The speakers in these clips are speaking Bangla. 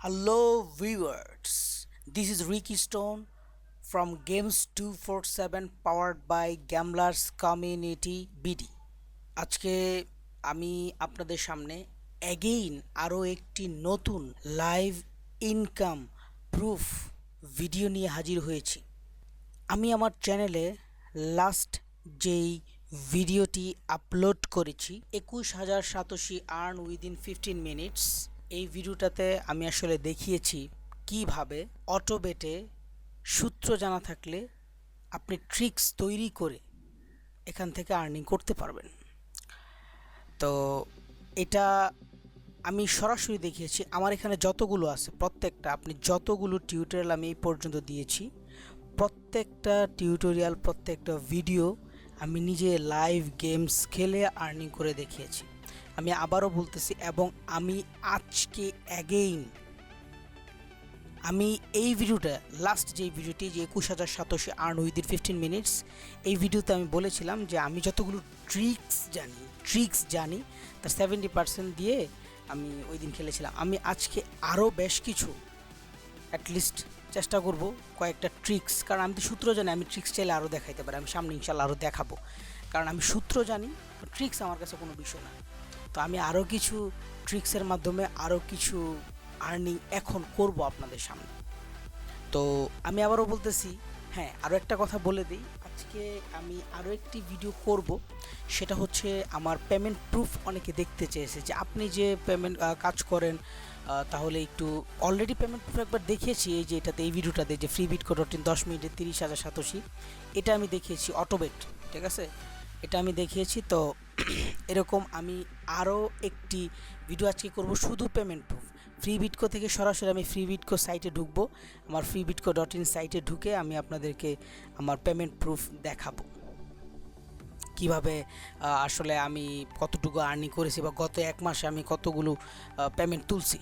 Hello, viewers. This is Ricky Stone from Games 247 powered by Gamblers Community BD. আজকে আমি আপনাদের সামনে অ্যাগেইন আরও একটি নতুন লাইভ ইনকাম প্রুফ ভিডিও নিয়ে হাজির হয়েছি আমি আমার চ্যানেলে লাস্ট যেই ভিডিওটি আপলোড করেছি একুশ হাজার সাতাশি আর্ন উইদিন ফিফটিন মিনিটস এই ভিডিওটাতে আমি আসলে দেখিয়েছি কীভাবে অটোবেটে সূত্র জানা থাকলে আপনি ট্রিক্স তৈরি করে এখান থেকে আর্নিং করতে পারবেন। তো এটা আমি সরাসরি দেখিয়েছি। আমার এখানে যতগুলো আছে, প্রত্যেকটা, আপনি যতগুলো টিউটোরিয়াল আমি এই পর্যন্ত দিয়েছি, প্রত্যেকটা টিউটোরিয়াল প্রত্যেকটা ভিডিও আমি নিজে লাইভ গেমস খেলে আর্নিং করে দেখিয়েছি। আমি আবারও বলতেছি, এবং আমি আজকে অ্যাগেইন আমি এই ভিডিওটা লাস্ট যে ভিডিওটি, যে একুশ হাজার সাতাশি আর্ন উইদিন ফিফটিন মিনিটস এই ভিডিওতে আমি বলেছিলাম যে আমি যতগুলো ট্রিক্স জানি ট্রিক্স জানি, তার সেভেন্টি পার্সেন্ট দিয়ে আমি ওই দিন খেলেছিলাম। আমি আজকে আরও বেশ কিছু অ্যাটলিস্ট চেষ্টা করব কয়েকটা ট্রিক্স কারণ আমি তো সূত্র জানি, আমি ট্রিক্স চাইলে আরও দেখাইতে পারি, আমি সামনে ইনশাল্লাহ আরও দেখাবো। কারণ আমি সূত্র জানি ট্রিক্স আমার কাছে কোনো বিষয় না। তো আমি আরও কিছু ট্রিক্সের মাধ্যমে আরও কিছু আর্নিং এখন করব আপনাদের সামনে। তো আমি আবারও বলতেছি হ্যাঁ আরও একটা কথা বলে দিই। আজকে আমি আরও একটি ভিডিও করব। সেটা হচ্ছে আমার পেমেন্ট প্রুফ অনেকে দেখতে চেয়েছে যে আপনি যে পেমেন্ট কাজ করেন তাহলে একটু অলরেডি পেমেন্ট প্রুফ একবার দেখিয়েছি। এই যে এটাতে এই ভিডিওটাতে যে ফ্রি বিট কোড দশ মিনিটে তিরিশ হাজার সাতাশি। এটা আমি দেখিয়েছি অটোবেট ঠিক আছে? এটা আমি দেখিয়েছি, তো এরকম আমি আরও একটি ভিডিও আজকে করব শুধু পেমেন্ট প্রুফ ফ্রি বিটকো থেকে সরাসরি আমি ফ্রি বিটকো সাইটে ঢুকবো। আমার ফ্রি বিটকো ডট ইন সাইটে ঢুকে আমি আপনাদেরকে আমার পেমেন্ট প্রুফ দেখাবো। কীভাবে আসলে আমি কতটুকু আর্নিং করেছি বা গত এক মাসে আমি কতগুলো পেমেন্ট তুলছি।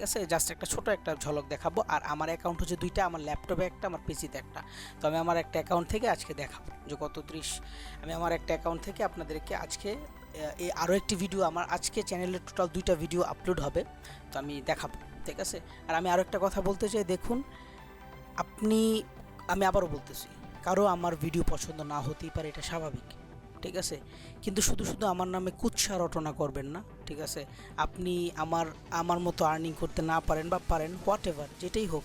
ঠিক আছে জাস্ট একটা ছোট একটা ঝলক দেখাবো। আর আমার অ্যাকাউন্ট হচ্ছে দুইটা, আমার ল্যাপটপে একটা, আমার পিসিতে একটা। তো আমি আমার একটা অ্যাকাউন্ট থেকে আজকে দেখাবো যে কত ত্রিশ। আমি আমার একটা অ্যাকাউন্ট থেকে আপনাদেরকে আজকে এই আরও একটি ভিডিও আমার আজকে চ্যানেলে টোটাল দুইটা ভিডিও আপলোড হবে। তো আমি দেখাবো, ঠিক আছে? আর আমি আরও একটা কথা বলতে চাই, দেখুন, আপনি, আমি আবারও বলতেছি, কারও আমার ভিডিও পছন্দ না হতেই পারে, এটা স্বাভাবিক। ঠিক আছে? কিন্তু শুধু শুধু আমার নামে কুৎসা রটনা করবেন না, ঠিক আছে? আপনি আমার আমার মতো আর্নিং করতে না পারেন বা পারেন হোয়াট এভার যেটাই হোক,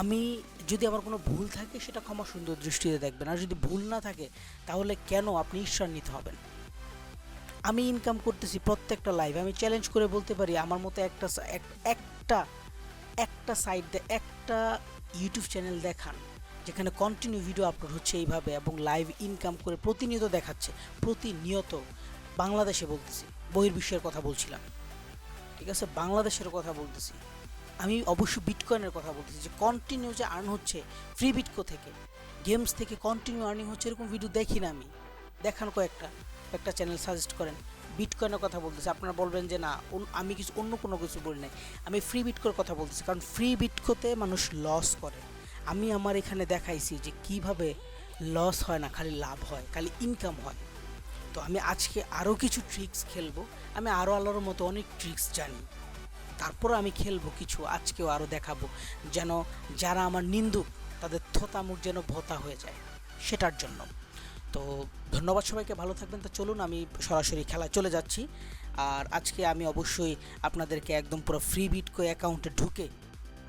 আমি যদি আমার কোনো ভুল থাকে, সেটা ক্ষমা সুন্দর দৃষ্টিতে দেখবেন। আর যদি ভুল না থাকে, তাহলে কেন আপনি ঈশ্বরান্বিত হবেন? আমি ইনকাম করতেছি প্রত্যেকটা লাইভ আমি চ্যালেঞ্জ করে বলতে পারি, আমার মতো একটা একটা একটা সাইড একটা ইউটিউব চ্যানেল দেখান। যেখানে কন্টিনিউ ভিডিও আপলোড হচ্ছে এইভাবে এবং লাইভ ইনকাম করে প্রতিনিয়ত দেখাচ্ছে, প্রতিনিয়ত বাংলাদেশে বলতেছি, বহির্বিশ্বের কথা বলছিলাম। ঠিক আছে? বাংলাদেশের কথা বলতেছি। আমি অবশ্য বিটকয়েনের কথা বলতেছি, যে কন্টিনিউ যে আর্ন হচ্ছে ফ্রি বিটকো থেকে গেমস থেকে কন্টিনিউ আর্নিং হচ্ছে, এরকম ভিডিও দেখি না আমি। দেখান কয়েকটা, একটা চ্যানেল সাজেস্ট করেন বিটকয়েনের কথা বলতেছি। আপনারা বলবেন যে না আমি কিছু, অন্য কোনো কিছু বলি নাই। আমি ফ্রি বিটকোর কথা বলতেছি, কারণ ফ্রি বিটকোতে মানুষ লস করে। আমি আমার এখানে দেখাইছি যে কীভাবে লস হয় না, খালি লাভ হয়, খালি ইনকাম হয়। তো আমি আজকে আরও কিছু ট্রিক্স খেলব। আমি আরও আলোর মতো অনেক ট্রিক্স জানি। তারপর আমি খেলব কিছু, আজকেও আরও দেখাবো। যেন যারা আমার নিন্দুক, তাদের থোতামুখ যেন ভোতা হয়ে যায়, সেটার জন্য। তো ধন্যবাদ সবাইকে, ভালো থাকবেন। তো চলুন, আমি সরাসরি খেলায় চলে যাচ্ছি। আর আজকে আমি অবশ্যই আপনাদেরকে একদম পুরো ফ্রি বিটকো অ্যাকাউন্টে ঢুকে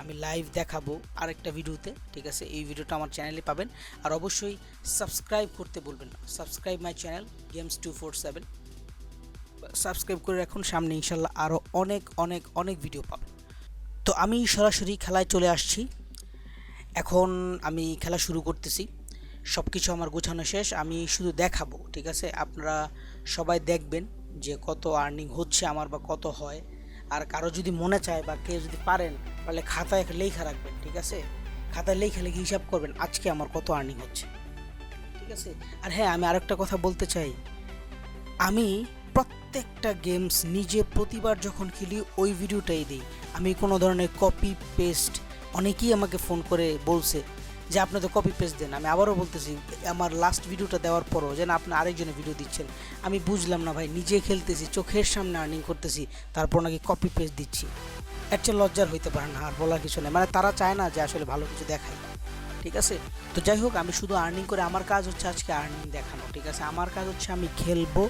আমি লাইভ দেখাবো আরেকটা ভিডিওতে, ঠিক আছে? এই ভিডিওটা আমার চ্যানেলে পাবেন। আর অবশ্যই সাবস্ক্রাইব করতে বলবেন না। Subscribe my channel games two four seven subscribe করে রাখুন, সামনে ইনশাল্লাহ আরও অনেক অনেক অনেক ভিডিও পাবেন। তো আমি সরাসরি খেলায় চলে আসছি। এখন আমি খেলা শুরু করতেছি। সব কিছু আমার গোছানো শেষ। আমি শুধু দেখাবো, ঠিক আছে? আপনারা সবাই দেখবেন যে কত আর্নিং হচ্ছে আমার বা কত হয়। আর কারও যদি মনে চায় বা কেউ যদি পারেন তাহলে খাতায় লেখা রাখবেন, ঠিক আছে? খাতায় লেখা লেখে হিসাব করবেন, আজকে আমার কত আর্নিং হচ্ছে। ঠিক আছে? আর হ্যাঁ আমি আরেকটা কথা বলতে চাই। আমি প্রত্যেকটা গেমস নিজে প্রতিবার যখন খেলি, ওই ভিডিওটাই দিই। আমি কোনো ধরনের কপি পেস্ট অনেকেই আমাকে ফোন করে বলছে যে, আপনি তো কপি পেস্ট দেন। আমি আবারও বলতেছি, আমার লাস্ট ভিডিওটা দেওয়ার পরও যেন আপনি আরেকজনের ভিডিও দিচ্ছেন। আমি বুঝলাম না ভাই, নিজে খেলতেছি, চোখের সামনে আর্নিং করতেছি, তারপর নাকি কপি পেস্ট দিচ্ছি। চেয়ে লজ্জার হইতে পারে না আর বলার কিছু নেই। মানে তারা চায় না যে আসলে ভালো কিছু দেখায় ঠিক আছে? তো যাই হোক, আমি শুধু আর্নিং করে, আমার কাজ হচ্ছে আজকে আর্নিং দেখানো, ঠিক আছে? আমার কাজ হচ্ছে আমি খেলব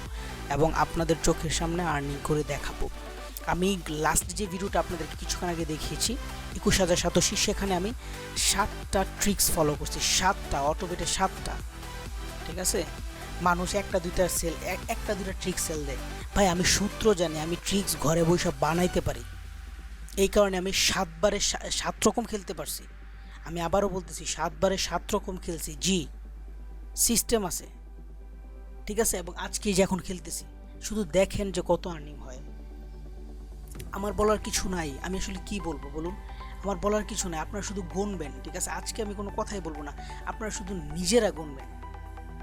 এবং আপনাদের চোখের সামনে আর্নিং করে দেখাবো। আমি লাস্ট যে ভিডিওটা আপনাদেরকে কিছুক্ষণ আগে দেখিয়েছি, একুশ হাজার সাতাশি, সেখানে আমি সাতটা ট্রিক্স ফলো করছি। সাতটা অটোমেটে সাতটা। ঠিক আছে? মানুষ একটা, দুইটা সেল একটা, দুইটা ট্রিক্স সেল দেয়। ভাই, আমি সূত্র জানি, আমি ট্রিক্স ঘরে বসে বানাইতে পারি। এই কারণে আমি সাতবারে সাত রকম খেলতে পারছি। আমি আবারও বলতেছি, সাতবারে সাত রকম খেলছি। জি সিস্টেম আছে। ঠিক আছে? এবং আজকে যে এখন খেলতেছি, শুধু দেখেন যে কত আর্নিং হয়। আমার বলার কিছু নাই। আমি আসলে কি বলব বলুন? আমার বলার কিছু নাই। আপনারা শুধু গুনবেন, ঠিক আছে? আজকে আমি কোনো কথাই বলব না। আপনারা শুধু নিজেরা গুনবেন,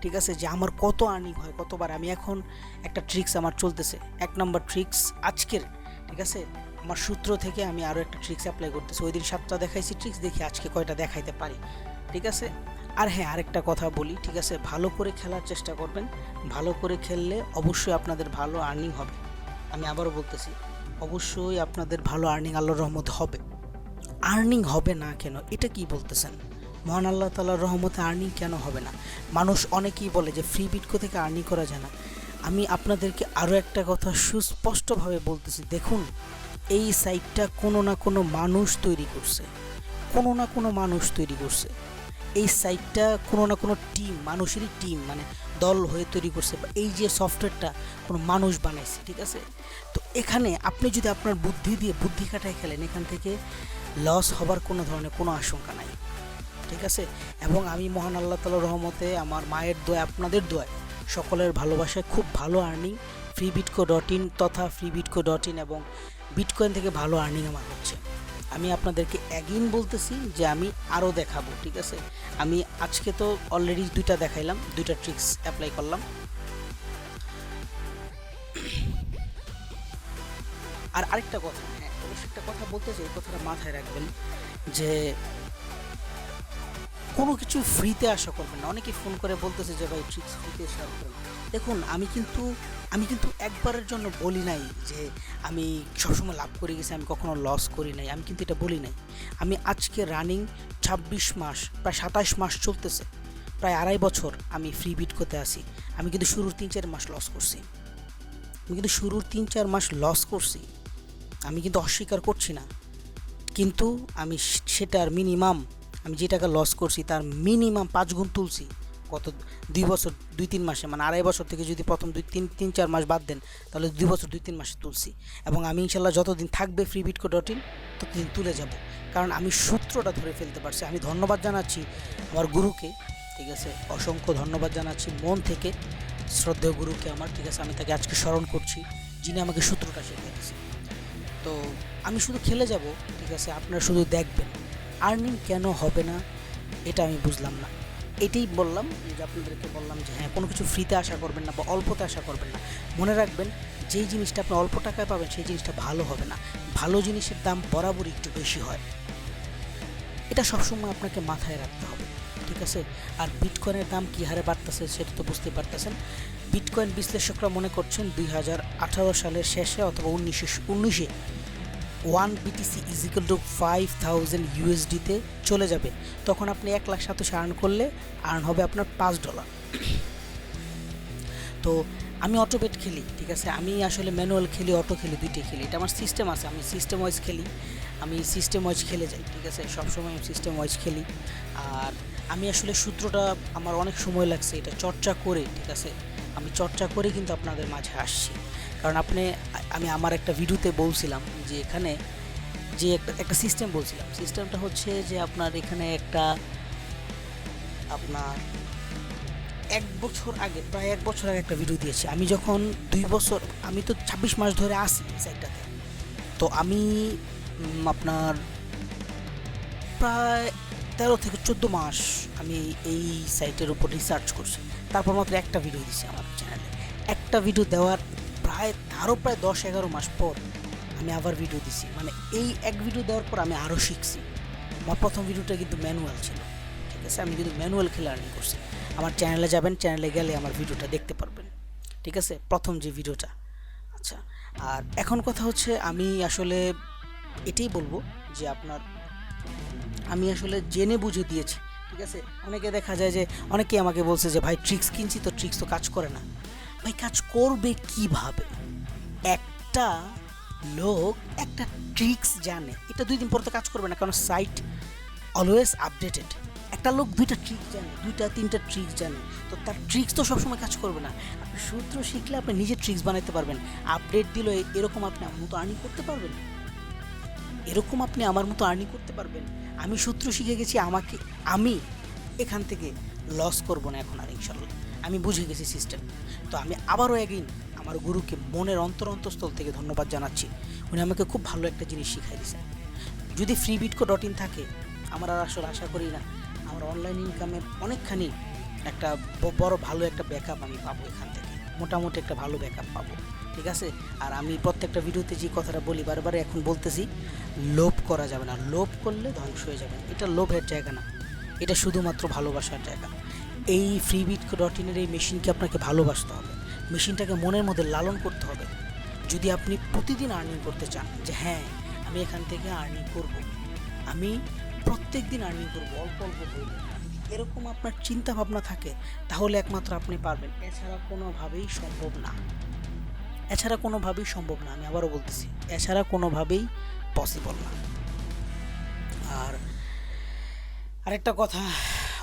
ঠিক আছে? যে আমার কত আর্নিং হয় কতবার। আমি এখন একটা ট্রিক্স আমার চলতেছে। এক নম্বর ট্রিক্স আজকের, ঠিক আছে? আমার সূত্র থেকে আমি আরও একটা ট্রিক্স অ্যাপ্লাই করতেছি। ওই দিন সাতটা দেখাইছি ট্রিক্স দেখি আজকে কয়টা দেখাইতে পারি। ঠিক আছে? আর হ্যাঁ আরেকটা কথা বলি, ঠিক আছে? ভালো করে খেলার চেষ্টা করবেন। ভালো করে খেললে অবশ্যই আপনাদের ভালো আর্নিং হবে। আমি আবারও বলতেছি, অবশ্যই আপনাদের ভালো আর্নিং আল্লাহর রহমত হবে। আর্নিং হবে না কেন? এটা কি বলতেছেন? মহান আল্লাহ তালার রহমতে আর্নিং কেন হবে না? মানুষ অনেকেই বলে যে ফ্রি বিটকো থেকে আর্নিং করা যায় না। আমি আপনাদেরকে আরও একটা কথা সুস্পষ্টভাবে বলতেছি। দেখুন এই সাইটটা কোনো না কোনো মানুষ তৈরি করছে। কোনো না কোনো মানুষ তৈরি করছে। এই সাইটটা কোনো না কোনো টিম, মানুষেরই টিম মানে দল হয়ে তৈরি করছে বা এই যে সফটওয়্যারটা কোনো মানুষ বানাইছে, ঠিক আছে? তো এখানে আপনি যদি আপনার বুদ্ধি দিয়ে বুদ্ধি কাটায় খেলেন, এখান থেকে লস হবার কোনো ধরনের কোনো আশঙ্কা নাই, ঠিক আছে? এবং আমি মহান আল্লাহ তালার রহমতে, আমার মায়ের দোয়া আপনাদের দোয়ায় সকলের ভালোবাসায় খুব ভালো earning free bitco dot in তথা ফ্রি বিটকো ডট ইন এবং বিটকয়েন থেকে ভালো আর্নিং আমার হচ্ছে। আমি আপনাদেরকে অ্যাগেইন বলতেছি যে আমি আরও দেখাবো, ঠিক আছে? আমি আজকে তো অলরেডি দুইটা দেখাইলাম, দুইটা ট্রিক্স অ্যাপ্লাই করলাম। আর আরেকটা কথা হ্যাঁ অবশ্যই একটা কথা বলতে চাই, এই কথাটা মাথায় রাখবেন যে কোনো কিছু ফ্রিতে আশা করবেন না। অনেকে ফোন করে বলতেছে যে, ভাই ট্রিক্স ফ্রিতে আশা করবেন দেখুন, আমি কিন্তু আমি কিন্তু একবারের জন্য বলি নাই যে আমি সবসময় লাভ করে গেছি, আমি কখনো লস করি নাই। আমি কিন্তু এটা বলি নাই। আমি আজকে রানিং ছাব্বিশ মাস, প্রায় সাতাশ মাস চলতেছে। প্রায় আড়াই বছর আমি ফ্রি বিট করতে আসি আমি কিন্তু শুরুর তিন চার মাস লস করছি। আমি কিন্তু শুরুর তিন চার মাস লস করছি। আমি কিন্তু অস্বীকার করছি না। কিন্তু আমি সেটার মিনিমাম আমি যে টাকা লস করছি, তার মিনিমাম পাঁচ গুণ তুলছি। গত দুই বছর, দুই তিন মাসে মানে আড়াই বছর থেকে যদি প্রথম দুই, তিন তিন, চার মাস বাদ দেন, তাহলে দুই বছর, দুই, তিন মাসে তুলছি। এবং আমি ইনশাল্লাহ যতদিন থাকবে ফ্রি বিটকো ডট ইন ততদিন তুলে যাব। কারণ আমি সূত্রটা ধরে ফেলতে পারছি। আমি ধন্যবাদ জানাচ্ছি আমার গুরুকে, ঠিক আছে? অসংখ্য ধন্যবাদ জানাচ্ছি মন থেকে, শ্রদ্ধেয় গুরুকে আমার, ঠিক আছে? আমি তাকে আজকে স্মরণ করছি, যিনি আমাকে সূত্রটা শিখিয়েছে তো আমি শুধু খেলে যাব, ঠিক আছে? আপনারা শুধু দেখবেন। আর্নিং কেন হবে না, এটা আমি বুঝলাম না। এটাই বললাম যে আপনাদেরকে বললাম যে হ্যাঁ কোনো কিছু ফ্রিতে আশা করবেন না বা অল্পতে আশা করবেন না। মনে রাখবেন, যেই জিনিসটা আপনি অল্প টাকায় পাবেন, সেই জিনিসটা ভালো হবে না। ভালো জিনিসের দাম বরাবরই একটু বেশি হয়। এটা সবসময় আপনাকে মাথায় রাখতে হবে, ঠিক আছে? আর বিটকয়েনের দাম কী হারে বাড়তেছে সেটা তো বুঝতে পারতেছেন। বিটকয়েন বিশ্লেষকরা মনে করছেন দুই হাজার আঠারো সালের শেষে অথবা উনিশে উনিশে one BTC equal to five thousand ইউএসডিতে চলে যাবে। তখন আপনি এক লাখ সাতাশে আর্ন করলে আর্ন হবে আপনার পাঁচ ডলার তো আমি অটোবেট খেলি, ঠিক আছে? আমি আসলে ম্যানুয়াল খেলি অটো খেলি, দুইটাই খেলি। এটা আমার সিস্টেম আছে, আমি সিস্টেম ওয়াইজ খেলি। আমি সিস্টেম ওয়াইজ খেলে যাই, ঠিক আছে? সবসময় আমি সিস্টেম ওয়াইজ খেলি। আর আমি আসলে সূত্রটা আমার অনেক সময় লাগছে এটা চর্চা করে, ঠিক আছে? আমি চর্চা করে কিন্তু আপনাদের মাঝে আসছি। কারণ আপনি, আমি আমার একটা ভিডিওতে বলছিলাম যে এখানে যে একটা একটা সিস্টেম বলছিলাম। সিস্টেমটা হচ্ছে যে আপনার এখানে একটা আপনার এক বছর আগে, প্রায় এক বছর আগে একটা ভিডিও দিয়েছি। আমি যখন দুই বছর, আমি তো ছাব্বিশ মাস ধরে আসি সাইটটাতে তো আমি আপনার প্রায় তেরো থেকে চোদ্দ মাস আমি এই সাইটের উপর রিসার্চ করছি। তারপর মাত্র একটা ভিডিও দিছি আমার চ্যানেলে একটা ভিডিও দেওয়ার প্রায় আরও প্রায় দশ এগারো মাস পর আমি আবার ভিডিও দিছি। মানে এই এক ভিডিও দেওয়ার পর আমি আরও শিখছি। আমার প্রথম ভিডিওটা কিন্তু ম্যানুয়াল ছিল। ঠিক আছে? আমি কিন্তু ম্যানুয়াল খেলে আর্নিং করছি। আমার চ্যানেলে যাবেন চ্যানেলে গেলে আমার ভিডিওটা দেখতে পারবেন। ঠিক আছে? প্রথম যে ভিডিওটা আচ্ছা আর এখন কথা হচ্ছে আমি আসলে এটাই বলব যে আপনার, আমি আসলে জেনে বুঝে দিয়েছি। ঠিক আছে? অনেকে দেখা যায় যে, অনেকেই আমাকে বলছে যে, ভাই ট্রিক্স কিনছি তো ট্রিক্স তো কাজ করে না। ভাই কাজ করবে কীভাবে? একটা লোক একটা ট্রিক্স জানে। এটা দুই দিন পর তো কাজ করবে না, কারণ সাইট অলওয়েজ আপডেটেড একটা লোক দুইটা ট্রিক জানে, দুইটা, তিনটা ট্রিক্স জানে। তো তার ট্রিক্স তো সবসময় কাজ করবে না। আপনি সূত্র শিখলে আপনি নিজে ট্রিক্স বানাতে পারবেন। আপডেট দিলে এরকম আপনি আমার মতো আর্নিং করতে পারবেন? এরকম আপনি আমার মতো আর্নিং করতে পারবেন? আমি সূত্র শিখে গেছি, আমাকে, আমি এখান থেকে লস করব না এখন আর ইনশাল্লাহ আমি বুঝে গেছি সিস্টেম তো আমি আবারও একদিন আমার গুরুকে মনের অন্তর অন্তঃস্থল থেকে ধন্যবাদ জানাচ্ছি। উনি আমাকে খুব ভালো একটা জিনিস শিখাই দিয়েছেন। যদি ফ্রি বিটকো ডট ইন থাকে, আমরা আর আসলে আশা করি না। আমার অনলাইন ইনকামের অনেকখানি একটা বড় ভালো একটা ব্যাকআপ আমি পাবো এখান থেকে। মোটামুটি একটা ভালো ব্যাকআপ পাবো। ঠিক আছে? আর আমি প্রত্যেকটা ভিডিওতে যে কথাটা বলি, বারবার এখন বলতেছি, লোভ করা যাবে না। লোভ করলে ধ্বংস হয়ে যাবে। এটা লোভের জায়গা না। এটা শুধুমাত্র ভালোবাসার জায়গা। এই ফ্রি বিট ডট ইনের এই মেশিনকে আপনাকে ভালোবাসতে হবে। মেশিনটাকে মনের মধ্যে লালন করতে হবে। যদি আপনি প্রতিদিন আর্নিং করতে চান, যে হ্যাঁ আমি এখান থেকে আর্নিং করব, আমি প্রত্যেক দিন আর্নিং করব, অল্প অল্প করব এরকম আপনার চিন্তা ভাবনা থাকে, তাহলে একমাত্র আপনি পারবেন। এছাড়া কোনোভাবেই সম্ভব না। এছাড়া কোনোভাবেই সম্ভব না, আমি আবারও বলতেছি, এছাড়া কোনোভাবেই পসিবল না। আর আরেকটা কথা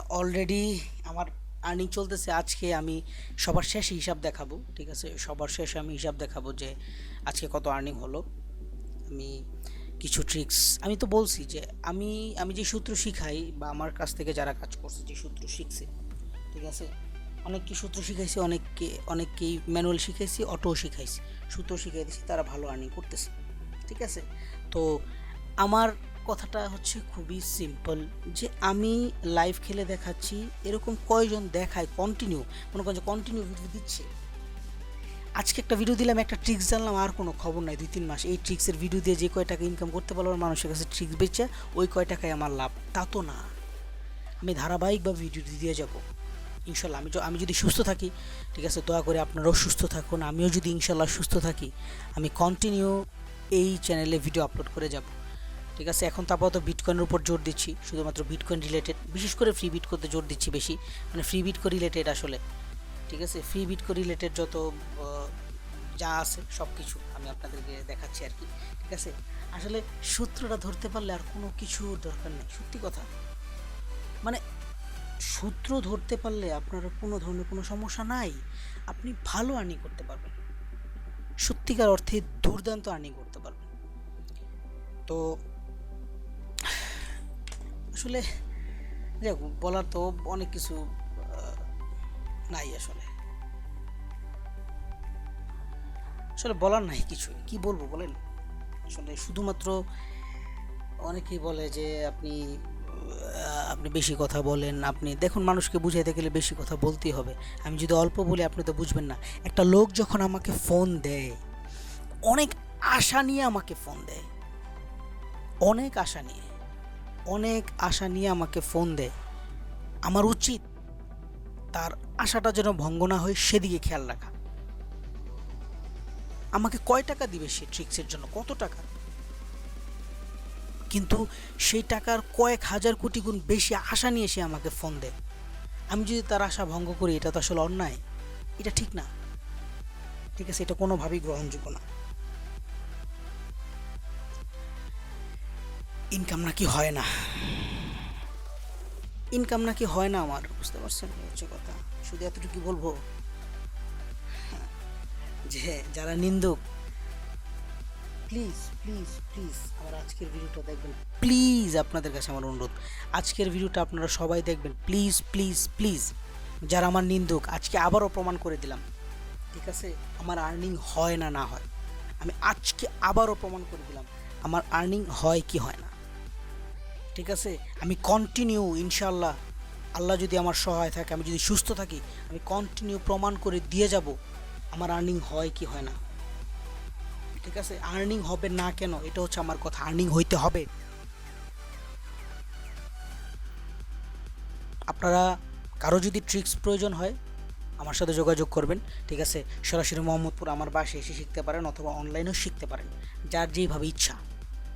অলরেডি আমার আর্নিং চলতেছে, আজকে আমি সবার শেষে হিসাব দেখাবো, ঠিক আছে? সবার শেষে আমি হিসাব দেখাবো যে আজকে কত আর্নিং হলো। আমি কিছু ট্রিক্স আমি তো বলছি যে আমি আমি যে সূত্র শিখাই বা আমার কাছ থেকে যারা কাজ করছে, যে সূত্র শিখছে, ঠিক আছে? অনেককে সূত্র শিখাইছি, অনেককে, অনেককেই ম্যানুয়াল শিখাইছি অটো শিখাইছি। সূত্র শিখাই দিয়েছি তারা ভালো আর্নিং করতেছে, ঠিক আছে? তো আমার কথাটা হচ্ছে খুবই সিম্পল যে আমি লাইভ খেলে দেখাচ্ছি, এরকম কয়জন দেখায় কন্টিনিউ মনে করেন কন্টিনিউ ভিডিও দিচ্ছে? আজকে একটা ভিডিও দিলাম, একটা ট্রিক্স জানলাম, আর কোনো খবর নাই, দুই তিন মাস। এই ট্রিক্সের ভিডিও দিয়ে যে কয় টাকা ইনকাম করতে পারব মানুষের কাছে ট্রিক্স বেচে, ওই কয় টাকায় আমার লাভ? তা তো না। আমি ধারাবাহিকভাবে ভিডিও দিয়ে যাব। ইনশাল্লাহ, আমি আমি যদি সুস্থ থাকি, ঠিক আছে, দয়া করে আপনারাও সুস্থ থাকুন, আমিও যদি ইনশাল্লাহ সুস্থ থাকি, আমি কন্টিনিউ এই চ্যানেলে ভিডিও আপলোড করে যাব। ঠিক আছে? এখন তো বিটকয়েনের উপর জোর দিচ্ছি, শুধুমাত্র বিটকয়েন রিলেটেড বিশেষ করে ফ্রি বিট করতে জোর দিচ্ছি বেশি। মানে ফ্রি বিটকো রিলেটেড আসলে। ঠিক আছে? ফ্রি বিটকো রিলেটেড যত যা আছে সব কিছু আমি আপনাদেরকে দেখাচ্ছি আর কি। ঠিক আছে? আসলে সূত্রটা ধরতে পারলে আর কোনো কিছুর দরকার নেই, সত্যি কথা। মানে সূত্র ধরতে পারলে আপনার কোনো ধরনের কোনো সমস্যা নাই। আপনি ভালো আর্নিং করতে পারবেন। সত্যিকার অর্থে দুর্দান্ত আর্নিং করতে পারবেন। তো আসলে যাই বলার তো অনেক কিছু নাই আসলে। আসলে বলার নাই কিছু। কি বলব বলেন? আসলে শুধুমাত্র অনেকেই বলে যে আপনি আপনি বেশি কথা বলেন, আপনি দেখুন মানুষকে বুঝাইতে গেলে বেশি কথা বলতেই হবে। আমি যদি অল্প বলি, আপনি তো বুঝবেন না। একটা লোক যখন আমাকে ফোন দেয়, অনেক আশা নিয়ে আমাকে ফোন দেয়। অনেক আশা নিয়ে। অনেক আশা নিয়ে আমাকে ফোন দেয়। আমার উচিত তার আশাটা যেন ভঙ্গ না হয়, সেদিকে খেয়াল রাখা। আমাকে কয় টাকা দিবে সে ট্রিক্সের জন্য? কত টাকা? কিন্তু সেই টাকার কয়েক হাজার কোটি গুণ বেশি আশা নিয়ে সে আমাকে ফোন দেয়। আমি যদি তার আশা ভঙ্গ করি, এটা তো আসলে অন্যায়। এটা ঠিক না। ঠিক আছে, এটা কোনোভাবেই গ্রহণযোগ্য না। ইনকাম নাকি হয় না? ইনকাম নাকি হয় না আমার, বুঝতে পারছেন? হচ্ছে কথা। শুধু এতটুকু বলব যে, যারা নিন্দুক প্লিজ প্লিজ প্লিজ আমার আজকের ভিডিওটা দেখবেন। প্লিজ আপনাদের কাছে আমার অনুরোধ, আজকের ভিডিওটা আপনারা সবাই দেখবেন। প্লিজ প্লিজ প্লিজ যারা আমার নিন্দুক, আজকে আবারও প্রমাণ করে দিলাম, ঠিক আছে? আমার আর্নিং হয় না না হয়। আমি আজকে আবারও প্রমাণ করে দিলাম, আমার আর্নিং হয় কি হয় না। ঠিক আছে? আমি কন্টিনিউ ইনশাল্লাহ আল্লাহ যদি আমার সহায় থাকে, আমি যদি সুস্থ থাকি, আমি কন্টিনিউ প্রমাণ করে দিয়ে যাব, আমার আর্নিং হয় কি হয় না। ঠিক আছে? আর্নিং হবে না কেন? এটা হচ্ছে আমার কথা। আর্নিং হইতে হবে। আপনারা কারও যদি ট্রিক্স প্রয়োজন হয়, আমার সাথে যোগাযোগ করবেন। ঠিক আছে? সরাসরি মোহাম্মদপুর আমার বাসে এসে শিখতে পারেন অথবা অনলাইনেও শিখতে পারেন, যার যেইভাবে ইচ্ছা।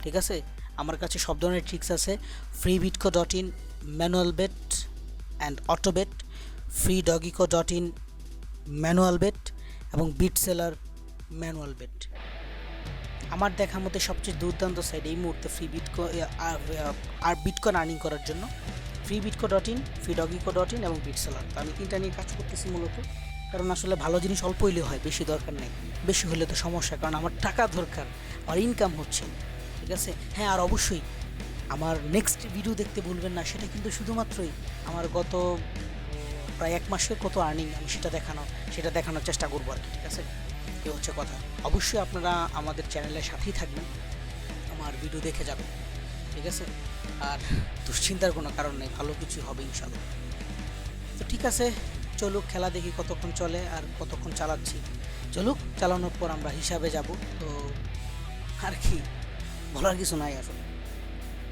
ঠিক আছে? আমার কাছে সব ধরনের ট্রিক্স আছে। Free bitco dot in manual bet and autobet free dogeco dot in manual bet এবং বিট সেলার ম্যানুয়াল বেট আমার দেখা মতে সবচেয়ে দুর্দান্ত সাইড এই মুহূর্তে ফ্রি বিটকো আর বিটকয়েন আর্নিং করার জন্য। Free bitco dot in free dogeco dot in এবং বিট সেলার তো আমি তিনটা নিয়ে কাজ করতেছি মূলত। কারণ আসলে ভালো জিনিস অল্প হইলে হয়, বেশি দরকার নেই। বেশি হলে তো সমস্যা, কারণ আমার টাকা দরকার, আমার ইনকাম হচ্ছে। ঠিক আছে? হ্যাঁ আর অবশ্যই। আমার নেক্সট ভিডিও দেখতে ভুলবেন না, সেটা কিন্তু শুধুমাত্রই আমার গত প্রায় এক মাসের কত আর্নিং আমি সেটা দেখানো, সেটা দেখানোর চেষ্টা করব আর কি, ঠিক আছে? এ হচ্ছে কথা। অবশ্যই আপনারা আমাদের চ্যানেলের সাথেই থাকবেন, আমার ভিডিও দেখে যাবেন, ঠিক আছে? আর দুশ্চিন্তার কোনো কারণ নেই, ভালো কিছু হবে ইনশাল্লাহ তো ঠিক আছে, চলুক, খেলা দেখি কতক্ষণ চলে আর কতক্ষণ চালাচ্ছি। চলুক, চালানোর পর আমরা হিসাবে যাব, তো আর কি। বলার কিছু নাই আসলে।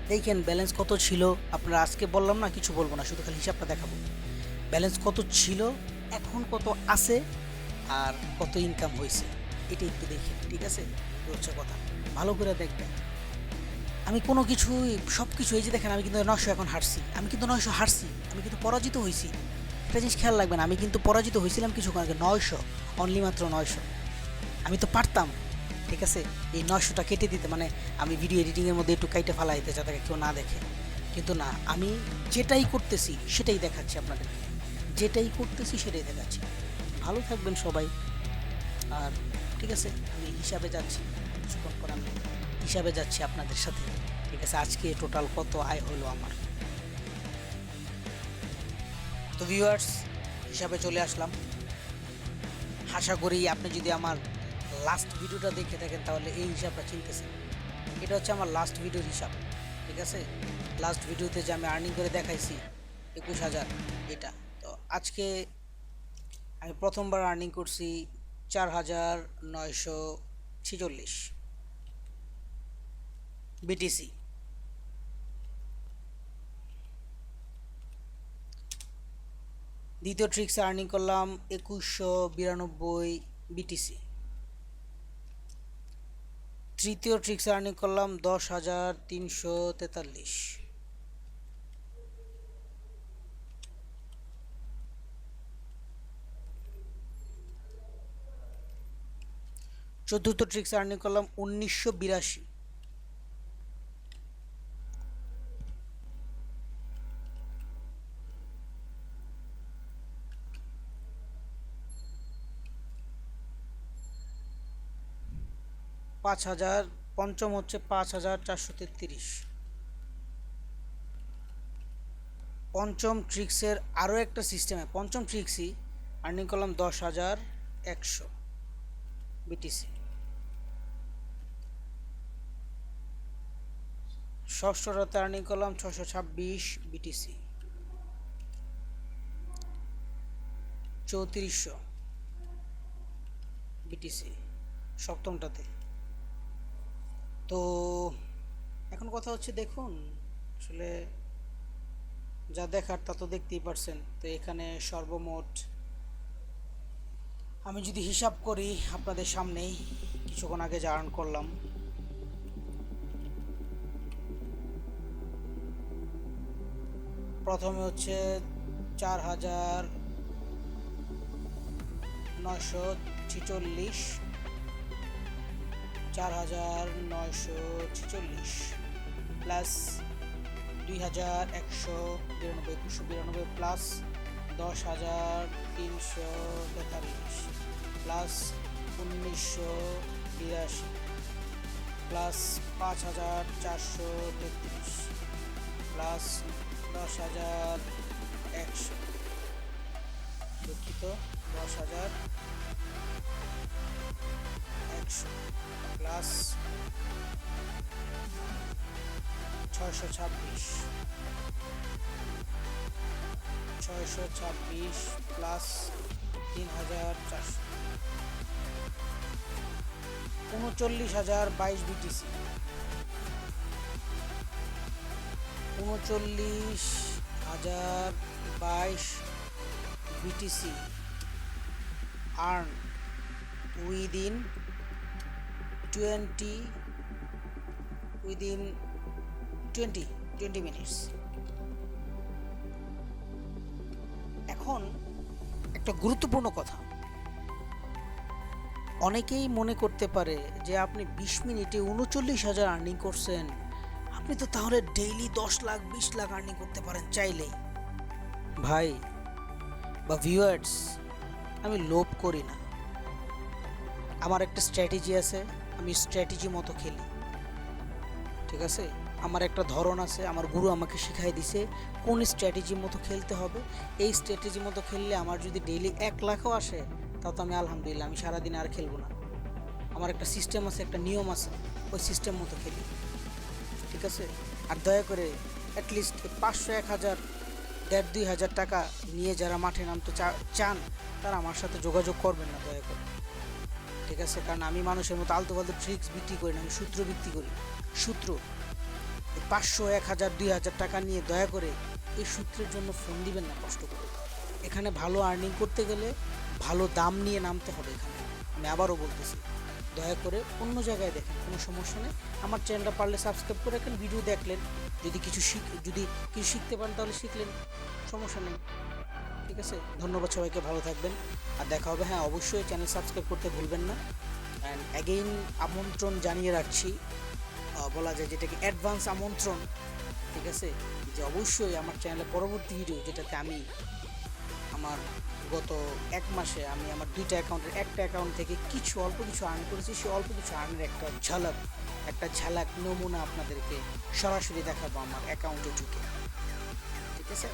দেখেন ব্যালেন্স কত ছিল? আপনারা আজকে বললাম না, কিছু বলব না, শুধু খালি হিসাবটা দেখাবো। ব্যালেন্স কত ছিল, এখন কত আছে, আর কত ইনকাম হয়েছে, এটা একটু দেখি ঠিক আছে? হচ্ছে কথা। ভালো করে দেখবেন। আমি কোনো কিছুই সব কিছু এই যে দেখেন, আমি কিন্তু নয়শো এখন হারছি। আমি কিন্তু নয়শো হারছি, আমি কিন্তু পরাজিত হয়েছি। একটা জিনিস খেয়াল রাখবেন, আমি কিন্তু পরাজিত হয়েছিলাম কিছুক্ষণ আগে, নয়শো অনলি মাত্র নয়শো। আমি তো পারতাম। ঠিক আছে? এই নয়শোটা কেটে দিতে মানে আমি ভিডিও এডিটিংয়ের মধ্যে একটু কাইটে ফালাইতে যাতে কেউ না দেখে। কিন্তু না, আমি যেটাই করতেছি সেটাই দেখাচ্ছি আপনাদেরকে। যেটাই করতেছি সেটাই দেখাচ্ছি। ভালো থাকবেন সবাই। আর ঠিক আছে, আমি হিসাবে যাচ্ছি। কিছুক্ষণ পর আমি হিসাবে যাচ্ছি আপনাদের সাথে। ঠিক আছে, আজকে টোটাল কত আয় হলো আমার? তো ভিউয়ার্স হিসাবে চলে আসলাম। আশা করি আপনি যদি আমার লাস্ট ভিডিওটা দেখে থাকেন, তাহলে এই হিসাবটা চিনতেছেন। এটা হচ্ছে আমার লাস্ট ভিডিওর হিসাব, ঠিক আছে? লাস্ট ভিডিওতে যে আমি আর্নিং করে দেখাইছি, একুশ হাজার, এটা। তো আজকে আমি প্রথমবার আর্নিং করছি চার হাজার নয়শো ছিচল্লিশ বিটিসি দ্বিতীয় ট্রিক্সে আর্নিং করলাম একুশশো বিরানব্বই বিটিসি তৃতীয় ট্রিক্স আর্নিং করলাম দশ হাজার তিনশো তেতাল্লিশ। চতুর্থ ট্রিক্স আর্নিং করলাম উনিশশো বিরাশি। পাঁচ হাজার, পঞ্চম হচ্ছে পাঁচ হাজার চারশো তেত্রিশ। পঞ্চম ট্রিক্সের আরও একটা সিস্টেমে, পঞ্চম ট্রিক্সই আর্নিং করলাম দশ হাজার একশো বিটিসি। ষষ্ঠটাতে আর্নিং করলাম ছশো ছাব্বিশ বিটিসি। চৌত্রিশশো বিটিসি সপ্তমটাতে। তো এখন কথা হচ্ছে দেখুন, আসলে যা দেখার তা তো দেখতেই পারছেন। তো এখানে সর্বমোট আমি যদি হিসাব করি আপনাদের সামনেই, কিছুক্ষণ আগে আর্ন করলাম, প্রথমে হচ্ছে চার হাজার নয়শো ছিচল্লিশ চার হাজার নয়শো ছেচল্লিশ প্লাস দুই হাজার একশো বিরানব্বই একুশশো বিরানব্বই প্লাস দশ হাজার তিনশো তেতাল্লিশ প্লাস উনিশশো বিরাশি প্লাস পাঁচ হাজার চারশো তেত্রিশ প্লাস দশ হাজার একশো দুঃখিত, দশ হাজার প্লাস ছয়শো ছাব্বিশ। ছয়শো ছাব্বিশ প্লাস তিন হাজার চারশো। উনচল্লিশ হাজার বাইশ বিটিসি। উনচল্লিশ হাজার বাইশ BTC. Earn within twenty within twenty twenty minutes এখন একটা গুরুত্বপূর্ণ কথা। অনেকেই মনে করতে পারে যে আপনি বিশ মিনিটে উনচল্লিশ হাজার আর্নিং করছেন। আপনি তো তাহলে ডেইলি দশ লাখ, বিশ লাখ আর্নিং করতে পারেন চাইলেই। ভাই বা ভিউয়ার্স আমি লোভ করি না। আমার একটা স্ট্র্যাটেজি আছে। আমি স্ট্র্যাটেজি মতো খেলি। ঠিক আছে? আমার একটা ধরন আছে, আমার গুরু আমাকে শিখাই দিছে কোন স্ট্র্যাটেজি মতো খেলতে হবে। এই স্ট্র্যাটেজি মতো খেললে আমার যদি ডেইলি এক লাখও আসে, তাও তো আমি আলহামদুলিল্লাহ আমি সারাদিন আর খেলব না। আমার একটা সিস্টেম আছে, একটা নিয়ম আছে, ওই সিস্টেম মতো খেলি। ঠিক আছে? আর দয়া করে অ্যাটলিস্ট পাঁচশো, এক হাজার, দেড়, দুই হাজার টাকা নিয়ে যারা মাঠে নামতে চান, তারা আমার সাথে যোগাযোগ করবেন না দয়া করে। ঠিক আছে? কারণ আমি মানুষের মতো আলতু ফালতু ট্রিক্স বিক্রি করি না, আমি সূত্র বিক্রি করি। সূত্র। পাঁচশো, এক হাজার, দুই হাজার টাকা নিয়ে দয়া করে এই সূত্রের জন্য ফোন দিবেন না, কষ্ট করে। এখানে ভালো আর্নিং করতে গেলে ভালো দাম নিয়ে নামতে হবে এখানে। আমি আবারও বলতেছি, দয়া করে অন্য জায়গায় দেখেন, কোনো সমস্যা নেই। আমার চ্যানেলটা পারলে সাবস্ক্রাইব করে রাখেন ভিডিও দেখলেন। যদি কিছু শিখ যদি কিছু শিখতে পারেন, তাহলে শিখলেন। সমস্যা নেই। ঠিক আছে? ধন্যবাদ সবাইকে, ভালো থাকবেন। আর দেখা হবে হ্যাঁ অবশ্যই চ্যানেল সাবস্ক্রাইব করতে ভুলবেন না। অ্যান্ড অ্যাগেইন আমন্ত্রণ জানিয়ে রাখছি। বলা যায় যেটাকে অ্যাডভান্স আমন্ত্রণ, ঠিক আছে? যে অবশ্যই আমার চ্যানেলে পরবর্তী ভিডিও যেটাতে আমি আমার গত এক মাসে আমি আমার দুইটা অ্যাকাউন্টের একটা অ্যাকাউন্ট থেকে কিছু, অল্প কিছু আর্ন করেছি। সে অল্প কিছু আর্নের একটা ঝালাক একটা ঝালাক নমুনা আপনাদেরকে সরাসরি দেখাবো আমার অ্যাকাউন্টে ঢুকে। ঠিক আছে?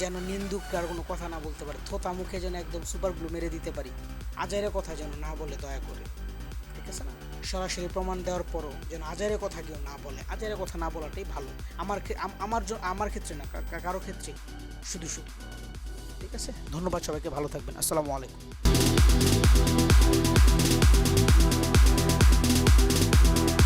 যেন নিন্দুকরার কোনো কথা না বলতে পারে, থোতা মুখে যেন একদম সুপার গ্লু মেরে দিতে পারি আজারে কথা যেন না বলে দয়া করে। ঠিক আছে না? সরাসরি প্রমাণ দেওয়ার পরও যেন আজারে কথা কেউ না বলে। আজারে কথা না বলাটাই ভালো। আমার আমার আমার ক্ষেত্রে না কারও ক্ষেত্রে শুধু শুধু। ঠিক আছে? ধন্যবাদ সবাইকে, ভালো থাকবেন। আসসালামু আলাইকুম।